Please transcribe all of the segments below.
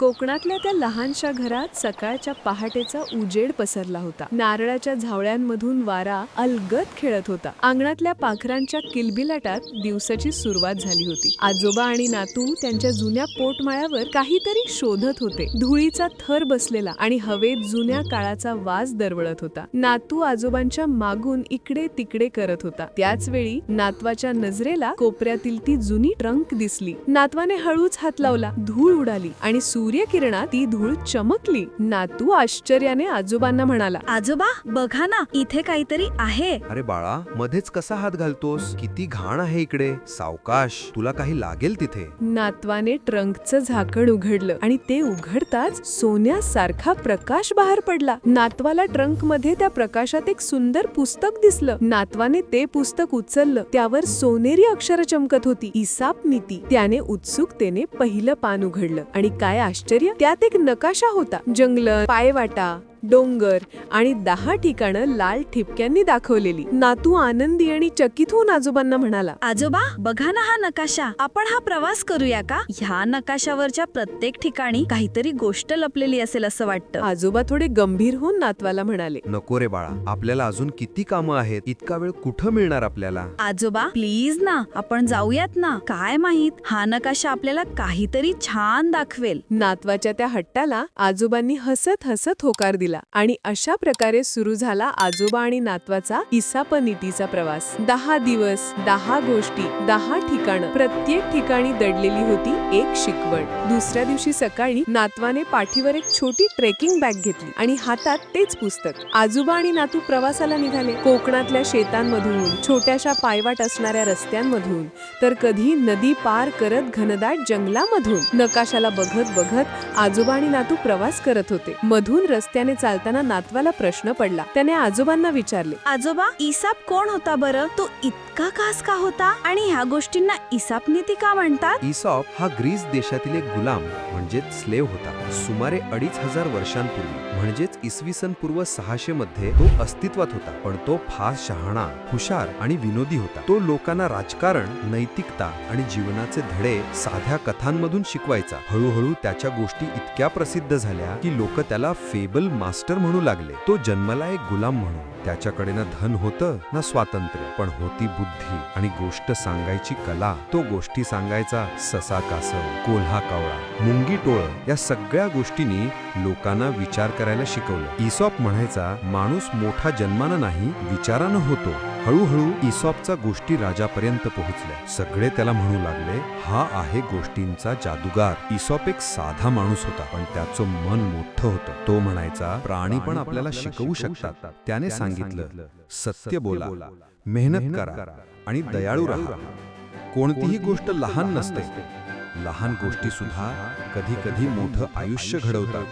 कोकणातल्या त्या लहानशा घरात सकाळच्या पहाटेचा उजेड पसरला होता. नारळाच्या झावळ्यांमधून वारा अलगत खेळत होता. अंगणातल्या पाखरांच्या किलबिलाटात दिवसाची सुरुवात झाली होती. आजोबा आणि नातू त्यांच्या जुन्या पोटमाळ्यावर काहीतरी शोधत होते. धुळीचा थर बसलेला आणि हवेत जुन्या काळाचा वास दरवळत होता. नातू आजोबांच्या मागून इकडे तिकडे करत होता. त्याच वेळी नातवाच्या नजरेला कोपऱ्यातील ती जुनी ट्रंक दिसली. नातवाने हळूच हात लावला. धूळ उडाली आणि सूर्यकिरणात ती धूळ चमकली. नातू आश्चर्याने आजोबांना म्हणाला आजोबा बघा ना इथे काहीतरी आहे. अरे बाळा मध्येच कसा हात घालतोस? किती घाण आहे इकडे. सावकाश तुला काही लागेल तिथे. नातवाने ट्रंकचं झाकण उघडलं आणि ते उघडताच सोन्यासारखा प्रकाश बाहेर पडला. नातवाला ट्रंकमध्ये त्या प्रकाशात एक सुंदर पुस्तक दिसलं. नातवाने ते पुस्तक उचललं. त्यावर सोनेरी अक्षर चमकत होती. इसाप नीती त्याने उत्सुकतेने पहिलं पान उघडलं. आणि काय आश्चर्य? त्यात एक नकाशा होता. जंगल पायवाटा डोंगर आणि दहा ठिकाणं लाल ठिपक्यांनी दाखवलेली. नातू आनंदी आणि चकित होऊन आजोबांना म्हणाला आजोबा बघा ना हा नकाशा. आपण हा प्रवास करूया का? ह्या नकाशावरच्या प्रत्येक ठिकाणी काहीतरी गोष्ट लपलेली असेल असं वाटतं. आजोबा थोडे गंभीर होऊन नातवाला म्हणाले नको रे बाळा. आपल्याला अजून किती कामं आहेत? इतका वेळ कुठं मिळणार आपल्याला? आजोबा प्लीज ना. आपण जाऊयात ना. काय माहीत? हा नकाशा आपल्याला काहीतरी छान दाखवेल. नातवाच्या त्या हट्टाला आजोबांनी हसत हसत होकार दिला. आणि अशा प्रकारे सुरू झाला आजोबा आणि नातवाचा इसापनीतीचा प्रवास. दहा दिवस दहा गोष्टी दहा ठिकाणं प्रत्येक ठिकाणी दडलेली होती एक शिकवण. दुसऱ्या दिवशी सकाळी नातवाने पाठीवर एक छोटी ट्रेकिंग बॅग घेतली आणि हातात तेच पुस्तक. आजोबा आणि नातू प्रवासाला निघाले. कोकणातल्या शेतांमधून छोट्याशा पायवाट असणाऱ्या रस्त्यांमधून तर कधी नदी पार करत घनदाट जंगलामधून. नकाशाला बघत बघत आजोबा आणि नातू प्रवास करत होते. मधून रस्त्याने चालताना नातवाला प्रश्न पडला. त्याने आजोबांना विचारले आजोबा इसाप कोण होता बरं? तो इतका खास का होता? आणि ह्या गोष्टींना इसाप नीती का म्हणतात? इसॉप हा ग्रीस देशातील एक गुलाम म्हणजेच स्लेव होता. सुमारे अडीच हजार वर्षांपूर्वी म्हणजेच इसवी सन पूर्व सहाशे मध्ये तो अस्तित्वात होता. पण तो फार शहाणा हुशार आणि विनोदी होता. तो लोकांना राजकारण नैतिकता आणि जीवनाचे धडे साध्या कथांमधून शिकवायचा. हळूहळू त्याच्या गोष्टी इतक्या प्रसिद्ध झाल्या की लोक त्याला फेबल मास्टर म्हणू लागले. तो जन्मला एक गुलाम म्हणून. त्याच्याकडे ना धन होतं ना स्वातंत्र्य. पण होती बुद्धी आणि गोष्ट सांगायची कला. तो गोष्टी सांगायचा ससा कासव कोल्हा कावळा मुंगी टोळ या सगळ्या गोष्टींनी लोकांना विचार करायला शिकवलं. इसॉप म्हणायचा माणूस मोठा जन्मानं नाही विचारानं होतो. हळूहळू इसॉपचा गोष्टी राजापर्यंत पोहोचल्या. सगळे त्याला म्हणू लागले हा आहे गोष्टींचा जादूगार. इसॉप एक साधा माणूस होता पण त्याचं मन मोठं होतं. तो म्हणायचा प्राणी पण आपल्याला शिकवू शकतात. त्याने सांगितलं सत्य बोला मेहनत करा आणि दयाळू राहा. कोणतीही गोष्ट लहान नसते. लहान गोष्टी सुद्धा कधी कधी मोठं आयुष्य घडवतात.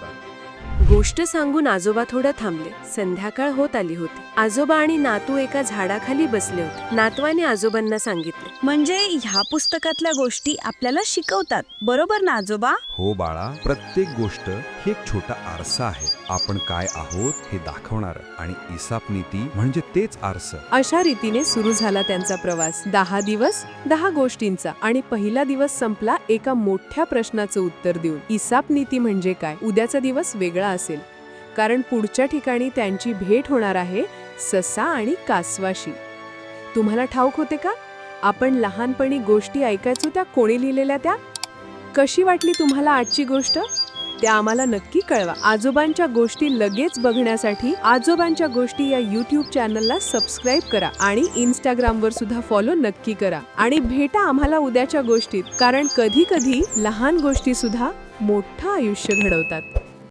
गोष्ट सांगून आजोबा थोडं थांबले. संध्याकाळ होत आली होती. आजोबा आणि नातू एका झाडाखाली बसले होते. नातवाने आजोबांना सांगितले म्हणजे ह्या पुस्तकातल्या गोष्टी आपल्याला शिकवतात. बरोबर ना आजोबा? हो बाळा प्रत्येक गोष्ट ही एक छोटा आरसा आहे. आपण काय आहोत हे दाखवणार आणि इसाप नीती म्हणजे तेच आरसं. अशा रीतीने सुरू झाला त्यांचा प्रवास. दहा दिवस दहा गोष्टींचा आणि पहिला दिवस संपला एका मोठ्या प्रश्नाचं उत्तर देऊन. इसाप नीती म्हणजे काय? उद्याचा दिवस वेगळा असेल. कारण पुढच्या ठिकाणी त्यांची भेट होणार आहे ससा आणि कासवाशी. तुम्हाला ठाऊक होते का? आपण लहानपणी गोष्टी ऐकायचो त्या कोणी लिहिलेल्या त्या? कशी वाटली तुम्हाला आजची गोष्ट? त्या आम्हाला नक्की कळवा. आजोबांच्या गोष्टी लगेच बघण्यासाठी आजोबांच्या गोष्टी या युट्यूब चॅनलला सबस्क्राईब करा आणि इंस्टाग्रामवर सुद्धा फॉलो नक्की करा. आणि भेटा आम्हाला उद्याच्या गोष्टीत कारण कधी कधी लहान गोष्टी सुद्धा मोठं आयुष्य घडवतात.